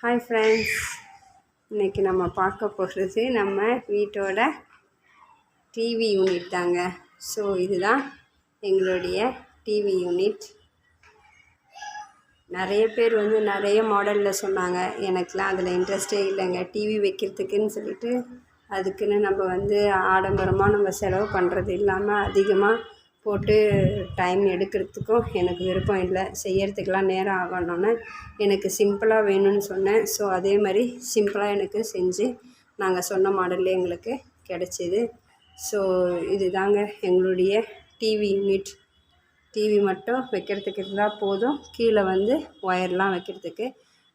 Hi friends இன்றைக்கி நம்ம பார்க்க போகிறது நம்ம வீட்டோட டிவி யூனிட் தாங்க. ஸோ இதுதான் எங்களுடைய டிவி யூனிட் நிறைய பேர் வந்து நிறைய மாடலில் சொன்னாங்க. எனக்கெலாம் அதில் இன்ட்ரெஸ்டே இல்லைங்க. டிவி வைக்கிறதுக்குன்னு சொல்லிட்டு அதுக்குன்னு நம்ம வந்து ஆடம்பரமாக நம்ம செலவு பண்ணுறது இல்லாமல் அதிகமாக போட்டு டைம் எடுக்கிறதுக்கும் எனக்கு விருப்பம் இல்லை. செய்யறதுக்கெலாம் நேரம் ஆகணும்னு எனக்கு சிம்பிளாக வேணும்னு சொன்னேன். ஸோ அதே மாதிரி சிம்பிளாக எனக்கு செஞ்சு நாங்கள் சொன்ன மாடல்லே எங்களுக்கு கிடச்சிது. ஸோ இது தாங்க எங்களுடைய டிவி யூனிட் டிவி மட்டும் வைக்கிறதுக்கு இருந்தால் போதும். கீழே வந்து ஒயர்லாம் வைக்கிறதுக்கு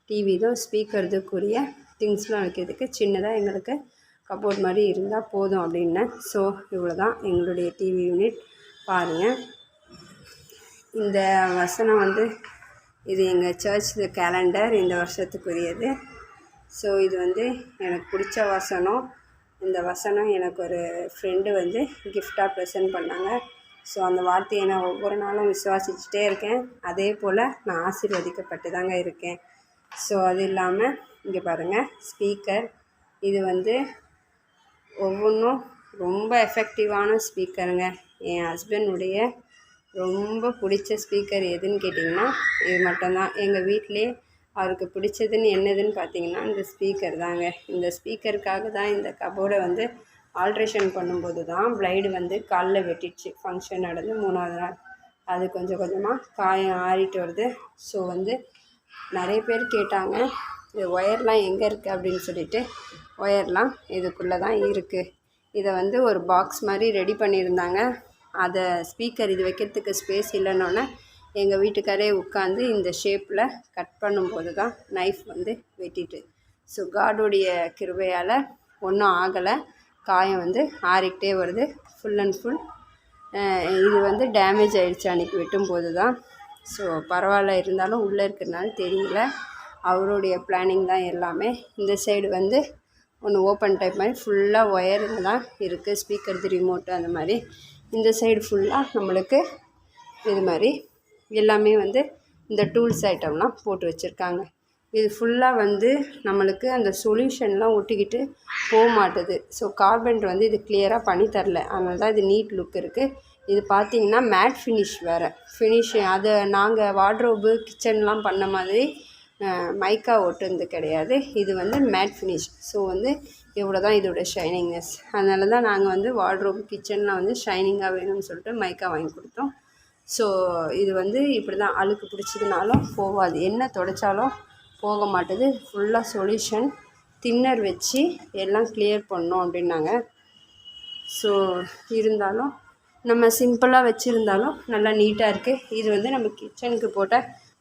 டிவி தான் ஸ்பீக்கர் இதுக்குரிய திங்ஸ்லாம் வைக்கிறதுக்கு சின்னதாக எங்களுக்கு கபோர்ட் மாதிரி இருந்தால் போதும் அப்படின்னேன். ஸோ இவ்வளோ தான் எங்களுடைய டிவி யூனிட் பாருங்கள் இந்த வசனம் வந்து இது எங்கள் சர்ச் கேலண்டர் இந்த வருஷத்துக்குரியது. ஸோ இது வந்து எனக்கு பிடிச்ச வசனம். இந்த வசனம் எனக்கு ஒரு ஃப்ரெண்டு வந்து கிஃப்டாக ப்ரெசென்ட் பண்ணாங்க. ஸோ அந்த வார்த்தையை நான் ஒவ்வொரு நாளும் விசுவாசிச்சுட்டே இருக்கேன். அதே போல் நான் ஆசீர்வதிக்கப்பட்டு தாங்க இருக்கேன். ஸோ அது இல்லாமல் இங்கே பாருங்கள் ஸ்பீக்கர் இது வந்து ஒவ்வொன்றும் ரொம்ப எஃபெக்டிவான ஸ்பீக்கருங்க என் ஹஸ்பண்டுடைய ரொம்ப பிடிச்ச ஸ்பீக்கர் எதுன்னு கேட்டிங்கன்னா இது மட்டும்தான். எங்கள் வீட்டிலே அவருக்கு பிடிச்சதுன்னு என்னதுன்னு பார்த்தீங்கன்னா இந்த ஸ்பீக்கர் தாங்க. இந்த ஸ்பீக்கருக்காக தான் இந்த கபோர்டை வந்து ஆல்ட்ரேஷன் பண்ணும்போது தான் ப்ளைடு வந்து காலில் வெட்டிடுச்சு. ஃபங்க்ஷன் நடந்து மூணாவது நாள். அது கொஞ்சம் கொஞ்சமாக காயம் ஆறிட்டு வருது. ஸோ வந்து நிறைய பேர் கேட்டாங்க இது ஒயர்லாம் எங்கே இருக்குது அப்படின்னு சொல்லிட்டு ஒயர்லாம் இதுக்குள்ளே தான் இருக்குது இதை வந்து ஒரு பாக்ஸ் மாதிரி ரெடி பண்ணியிருந்தாங்க. அதை ஸ்பீக்கர் இது வைக்கிறதுக்கு ஸ்பேஸ் இல்லைன்னொன்னே எங்கள் வீட்டுக்காரே உட்காந்து இந்த ஷேப்பில் கட் பண்ணும்போது தான் நைஃப் வந்து வெட்டிட்டு. ஸோ காடுடைய கிருபையால் ஒன்றும் ஆகலை. காயம் வந்து ஆறிக்கிட்டே வருது. ஃபுல் அண்ட் ஃபுல் இது வந்து டேமேஜ் ஆகிடுச்சு அன்றைக்கி வெட்டும்போது தான் ஸோ பரவாயில்ல. இருந்தாலும் உள்ளே இருக்கிறனால தெரியல. அவருடைய பிளானிங் தான் எல்லாமே. இந்த சைடு வந்து ஒன்று ஓப்பன் டைப் மாதிரி ஃபுல்லாக ஒயருங்க தான் இருக்குது ஸ்பீக்கர் ரிமோட்டு அந்த மாதிரி. இந்த சைடு ஃபுல்லாக நம்மளுக்கு இது மாதிரி எல்லாமே வந்து இந்த டூல்ஸ் ஐட்டம்லாம் போட்டு வச்சுருக்காங்க. இது ஃபுல்லாக வந்து நம்மளுக்கு அந்த சொல்யூஷன்லாம் ஒட்டிக்கிட்டு போக மாட்டுது. ஸோ கார்பெண்ட் வந்து இது கிளியராக பண்ணி தரல. அதனால தான் இது நீட் லுக் இருக்குது இது பார்த்திங்கன்னா மேட் ஃபினிஷ் வேறு. ஃபினிஷ் அதை நாங்கள் வார்ட்ரோபு கிச்சன்லாம் பண்ண மாதிரி மைக்கா ஒட்டுறது கிடையாது. இது வந்து மேட் ஃபினிஷ் ஸோ வந்து இவ்வளோ தான் இதோட ஷைனிங்னஸ் அதனால தான் நாங்கள் வந்து வார்ட்ரோப் கிச்சனில் வந்து ஷைனிங்காக வேணும்னு சொல்லிட்டு மைக்கா வாங்கி கொடுத்தோம். ஸோ இது வந்து இப்படி தான் அழுக்கு பிடிச்சதுனாலும் போகாது. என்ன துடைச்சாலும் போக மாட்டுது. ஃபுல்லாக சொல்யூஷன் தின்னர் வச்சு எல்லாம் கிளியர் பண்ணோம் அப்படின்னாங்க. ஸோ இருந்தாலும் நம்ம சிம்பிளாக வச்சுருந்தாலும் நல்லா நீட்டாக இருக்குது இது வந்து நம்ம கிச்சனுக்கு போட்ட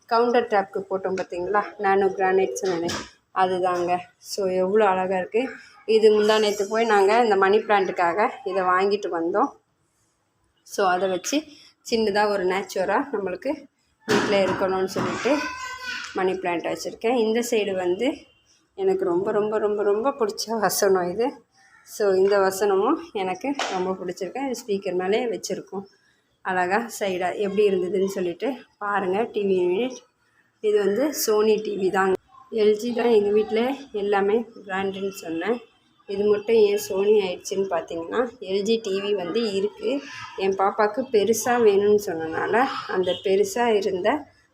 கவுண்டர் டாப்க்கு போட்டோம் பார்த்தீங்களா நானோ கிரானைட் சொன்னேன் அதுதாங்க. ஸோ எவ்வளோ அழகாக இருக்குது இது முந்தா நேற்று போய் நாங்கள் இந்த மணி பிளான்ட்டுக்காக இதை வாங்கிட்டு வந்தோம். ஸோ அதை வச்சு சின்னதாக ஒரு நேச்சுராக நம்மளுக்கு வீட்டில் இருக்கணும்னு சொல்லிட்டு மணி பிளான்ட் வச்சுருக்கேன். இந்த சைடு வந்து எனக்கு ரொம்ப ரொம்ப ரொம்ப ரொம்ப பிடிச்ச வசனம் இது. ஸோ இந்த வசனமும் எனக்கு ரொம்ப பிடிச்சிருக்கு. இது ஸ்பீக்கர் மேலே வச்சுருக்கோம். அழகாக சைடாக எப்படி இருந்ததுன்னு சொல்லிட்டு பாருங்கள் டிவி யூனிட் இது வந்து சோனி டிவி தாங்க எல்ஜி தான் எங்கள் வீட்டில் எல்லாமே பிராண்டுன்னு சொன்னேன். இது மட்டும் ஏன் சோனி ஆயிடுச்சுன்னு பார்த்தீங்கன்னா எல்ஜி டிவி வந்து இருக்குது என் பாப்பாவுக்கு பெருசாக வேணும்னு சொன்னனால அந்த பெருசாக இருந்த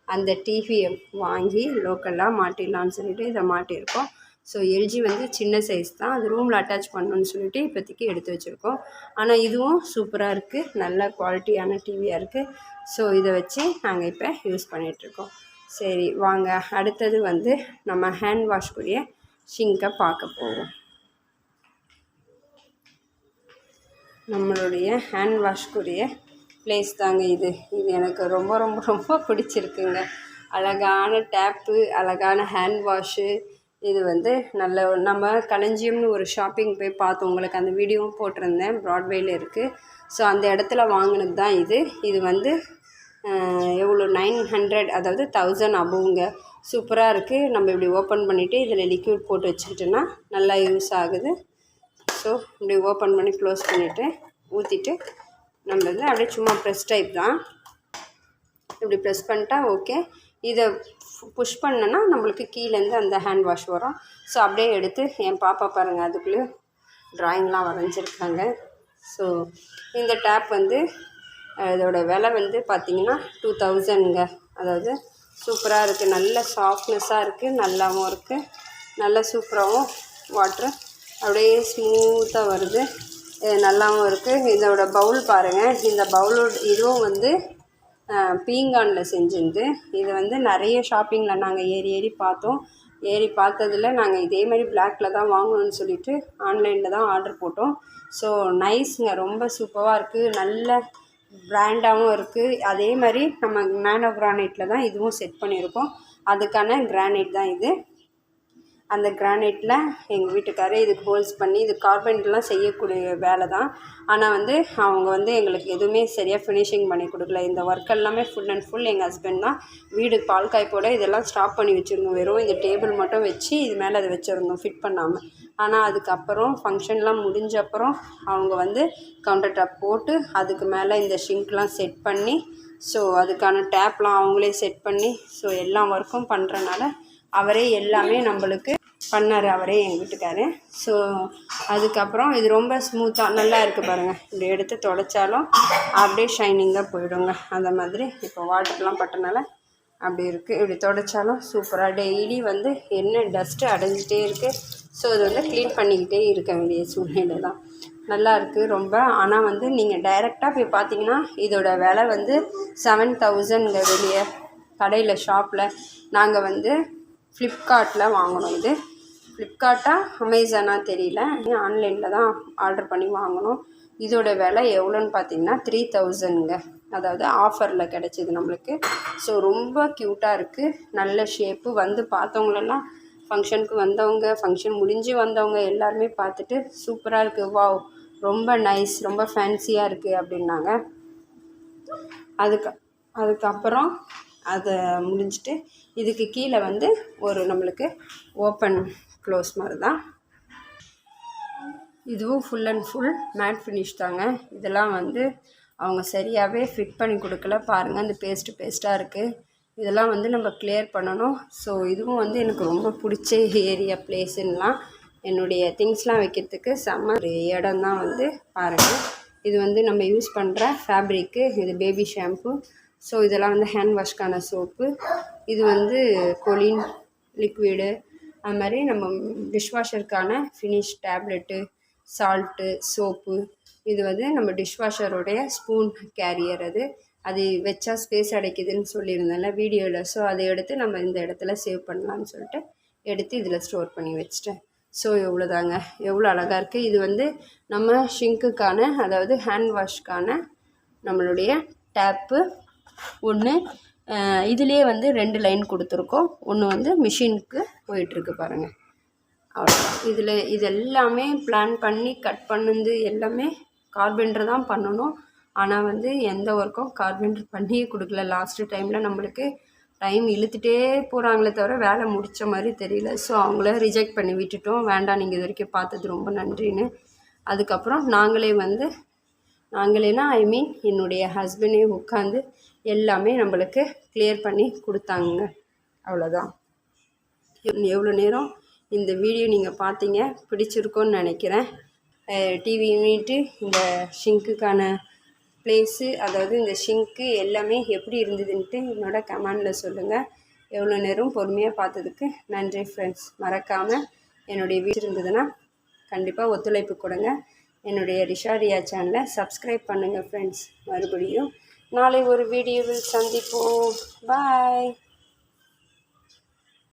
அந்த டிவியை வாங்கி லோக்கலாக மாட்டிடலான்னு சொல்லிட்டு இதை மாட்டியிருக்கோம். ஸோ எல்ஜி வந்து சின்ன சைஸ் தான். அது ரூமில் அட்டாச் பண்ணணுன்னு சொல்லிட்டு இப்போதைக்கு எடுத்து வச்சுருக்கோம். ஆனால் இதுவும் சூப்பராக இருக்குது நல்ல குவாலிட்டியான டிவியாக இருக்குது ஸோ இதை வச்சு நாங்கள் இப்போ யூஸ் பண்ணிகிட்ருக்கோம் சரி வாங்க. அடுத்தது வந்து நம்ம ஹேண்ட் வாஷ்க்குரிய ஷிங்கை பார்க்க போவோம். நம்மளுடைய ஹேண்ட் வாஷ்க்குரிய ப்ளேஸ் தாங்க இது. இது எனக்கு ரொம்ப ரொம்ப ரொம்ப பிடிச்சிருக்குங்க. அழகான டேப்பு அழகான ஹேண்ட் வாஷு இது வந்து நல்ல நம்ம களஞ்சியம்னு ஒரு ஷாப்பிங் போய் பார்த்தோம். உங்களுக்கு அந்த வீடியோவும் போட்டிருந்தேன். ப்ராட்வேயில் இருக்குது ஸோ அந்த இடத்துல வாங்கினது தான் இது. இது வந்து எவ்வளோ? நைன் ஹண்ட்ரட் அதாவது தௌசண்ட் அபோவுங்க சூப்பராக இருக்குது நம்ம இப்படி ஓப்பன் பண்ணிவிட்டு இதில் லிக்யூட் போட்டு வச்சுக்கிட்டோன்னா நல்லா யூஸ் ஆகுது. ஸோ இப்படி ஓப்பன் பண்ணி க்ளோஸ் பண்ணிவிட்டு ஊற்றிட்டு நம்ம வந்து அப்படியே சும்மா ப்ரெஸ் டைப் தான். இப்படி ப்ரெஸ் பண்ணிட்டா ஓகே இதை புஷ் பண்ணேன்னா நம்மளுக்கு கீழேருந்து அந்த ஹேண்ட் வாஷ் வரும். ஸோ அப்படியே எடுத்து என் பாப்பா பாருங்கள் அதுக்குள்ளேயும் ட்ராயிங்லாம் வரைஞ்சிருக்காங்க. ஸோ இந்த டேப் வந்து இதோட விலை வந்து பார்த்திங்கன்னா டூ தௌசண்ட்ங்க அதாவது சூப்பராக இருக்குது நல்ல சாஃப்ட்னஸ்ஸாக இருக்குது நல்லாவும் இருக்குது நல்ல சூப்பராகவும் வாட்ரு அப்படியே ஸ்மூத்தாக வருது. நல்லாவும் இருக்குது இதோட பவுல் பாருங்கள் இந்த பவுலோட இதுவும் வந்து பீங்கானில் செஞ்சுருந்து இது வந்து நிறைய ஷாப்பிங்கில் நாங்கள் ஏறி ஏறி பார்த்தோம். ஏறி பார்த்ததுல நாங்கள் இதே மாதிரி பிளாக்கில் தான் வாங்கணும்னு சொல்லிட்டு ஆன்லைனில் தான் ஆர்டர் போட்டோம். ஸோ நைஸுங்க ரொம்ப சூப்பராக இருக்குது நல்ல பிராண்டாகவும் இருக்குது அதே மாதிரி நம்ம நானோ கிரானைட்டில் தான் இதுவும் செட் பண்ணியிருக்கோம். அதுக்கான கிரானைட் தான் இது. அந்த கிரானைட்டில் எங்கள் வீட்டுக்காரரு இதுக்கு ஹோல்ஸ் பண்ணி இது கார்பெண்ட்லாம் செய்யக்கூடிய வேலை தான் ஆனால் வந்து அவங்க வந்து எங்களுக்கு எதுவுமே சரியாக ஃபினிஷிங் பண்ணி கொடுக்கல. இந்த ஒர்க் எல்லாமே ஃபுல் அண்ட் ஃபுல் எங்கள் ஹஸ்பண்ட் தான். வீடு பால் காய்ப்போட இதெல்லாம் ஸ்டாப் பண்ணி வச்சுருந்தோம். வெறும் இந்த டேபிள் மட்டும் வச்சு இது மேலே அதை வச்சுருந்தோம் ஃபிட் பண்ணாமல் ஆனால் அதுக்கப்புறம் ஃபங்க்ஷன்லாம் முடிஞ்ச அப்புறம் அவங்க வந்து கவுண்டர் டாப் போட்டு அதுக்கு மேலே இந்த ஷிங்க்லாம் செட் பண்ணி ஸோ அதுக்கான டேப்லாம் அவங்களே செட் பண்ணி ஸோ எல்லா ஒர்க்கும் பண்ணுறனால அவரே எல்லாமே நம்மளுக்கு பண்ணார் அவரே எங்கள் வீட்டுக்காரு. ஸோ அதுக்கப்புறம் இது ரொம்ப ஸ்மூத்தாக நல்லா இருக்குது பாருங்கள் இப்படி எடுத்து தொடச்சாலும் அப்படியே ஷைனிங்காக போயிடுங்க. அந்த மாதிரி இப்போ வாட்டர்லாம் பட்டனால அப்படி இருக்குது இப்படி தொடைச்சாலும் சூப்பராக டெய்லி வந்து என்ன டஸ்ட்டு அடைஞ்சிட்டே இருக்குது ஸோ இது வந்து க்ளீன் பண்ணிக்கிட்டே இருக்க வேண்டிய சூழ்நிலை தான். நல்லா இருக்குது ரொம்ப. ஆனால் வந்து நீங்கள் டைரெக்டாக போய் பார்த்தீங்கன்னா இதோட விலை வந்து செவன் தௌசண்ட்ங்க வெளியே கடையில் ஷாப்பில் நாங்கள் வந்து ஃப்ளிப்கார்ட்டில் வாங்கினோம் இது. ஃப்ளிப்கார்ட்டா அமேசானா தெரியல. ஆன்லைனில் தான் ஆர்டர் பண்ணி வாங்கினோம் இதோட விலை எவ்வளோன்னு பார்த்தீங்கன்னா த்ரீ தௌசண்ட்ங்க அதாவது ஆஃபரில் கிடச்சிது நம்மளுக்கு. ஸோ ரொம்ப க்யூட்டாக இருக்குது நல்ல ஷேப்பு வந்து பார்த்தவங்களெல்லாம் ஃபங்க்ஷனுக்கு வந்தவங்க ஃபங்க்ஷன் முடிஞ்சு வந்தவங்க எல்லாருமே பார்த்துட்டு சூப்பராக இருக்குது வாவ் ரொம்ப நைஸ் ரொம்ப ஃபேன்சியாக இருக்குது அப்படின்னாங்க. அதுக்கு அதுக்கப்புறம் அதை முடிஞ்சிட்டு இதுக்கு கீழே வந்து ஒரு நம்மளுக்கு ஓப்பன் க்ளோஸ் மாதிரி தான் இதுவும் full and full mat finish தாங்க. இதெல்லாம் வந்து அவங்க சரியாகவே ஃபிட் பண்ணி கொடுக்கல. பாருங்கள் அந்த பேஸ்ட்டு பேஸ்ட்டாக இருக்குது இதெல்லாம் வந்து நம்ம கிளியர் பண்ணணும். ஸோ இதுவும் வந்து எனக்கு ரொம்ப பிடிச்ச ஏரியா பிளேஸுன்னெலாம் என்னுடைய திங்ஸ்லாம் வைக்கிறதுக்கு செம்ம ஒரு இடம் தான் வந்து பாருங்கள் இது வந்து நம்ம யூஸ் பண்ணுற ஃபேப்ரிக்கு இது பேபி ஷாம்பு ஸோ இதெல்லாம் வந்து ஹேண்ட் வாஷ்க்கான சோப்பு இது வந்து கொலின் லிக்விடு அது மாதிரி நம்ம டிஷ்வாஷருக்கான ஃபினிஷ் டேப்லெட்டு சால்ட்டு சோப்பு இது வந்து நம்ம டிஷ்வாஷருடைய ஸ்பூன் கேரியர் அது. அது வச்சா ஸ்பேஸ் அடைக்குதுன்னு சொல்லியிருந்தேன்ல வீடியோவில் ஸோ அதை எடுத்து நம்ம இந்த இடத்துல சேவ் பண்ணலான்னு சொல்லிட்டு எடுத்து இதில் ஸ்டோர் பண்ணி வச்சிட்டேன். ஸோ எவ்வளோதாங்க எவ்வளோ அழகாக இருக்குது இது வந்து நம்ம ஷிங்க்குக்கான அதாவது ஹேண்ட் வாஷ்க்கான நம்மளுடைய டேப்பு ஒன்று இதுலேயே வந்து ரெண்டு லைன் கொடுத்துருக்கோம். ஒன்று வந்து மிஷினுக்கு போயிட்டுருக்கு பாருங்கள் அவ்வளோதான் இதில் இது எல்லாமே பிளான் பண்ணி கட் பண்ணுது எல்லாமே கார்பெண்டர் தான் பண்ணணும். ஆனால் வந்து எந்த ஒர்க்கும் கார்பெண்டர் பண்ணியே கொடுக்கல. லாஸ்ட்டு டைமில் நம்மளுக்கு டைம் இழுத்துட்டே போகிறாங்களே தவிர வேலை முடித்த மாதிரி தெரியல. ஸோ அவங்கள ரிஜெக்ட் பண்ணி விட்டுட்டோம். வேண்டாம் நீங்கள் இது வரைக்கும் பார்த்தது ரொம்ப நன்றின்னு. அதுக்கப்புறம் நாங்களே வந்து நாங்களேனா ஐ மீன் என்னுடைய ஹஸ்பண்டே உட்காந்து எல்லாமே நம்மளுக்கு கிளியர் பண்ணி கொடுத்தாங்க. அவ்வளோதான் எவ்வளோ நேரம் இந்த வீடியோ நீங்கள் பார்த்தீங்க பிடிச்சிருக்கோன்னு நினைக்கிறேன். டிவி யூனிட்டு இந்த ஷிங்க்குக்கான ப்ளேஸு அதாவது இந்த ஷிங்க்கு எல்லாமே எப்படி இருந்ததுன்ட்டு என்னோட கமெண்டில் சொல்லுங்கள் எவ்வளோ நேரம் பொறுமையாக பார்த்ததுக்கு நன்றி ஃப்ரெண்ட்ஸ் மறக்காமல் என்னுடைய வீடு இருந்ததுன்னா கண்டிப்பாக ஒத்துழைப்பு கொடுங்க. என்னுடைய ரிஷாரியா சேனலை சப்ஸ்கிரைப் பண்ணுங்கள் ஃப்ரெண்ட்ஸ் மறுபடியும் நாளை ஒரு வீடியோவில் சந்திப்போம். பாய்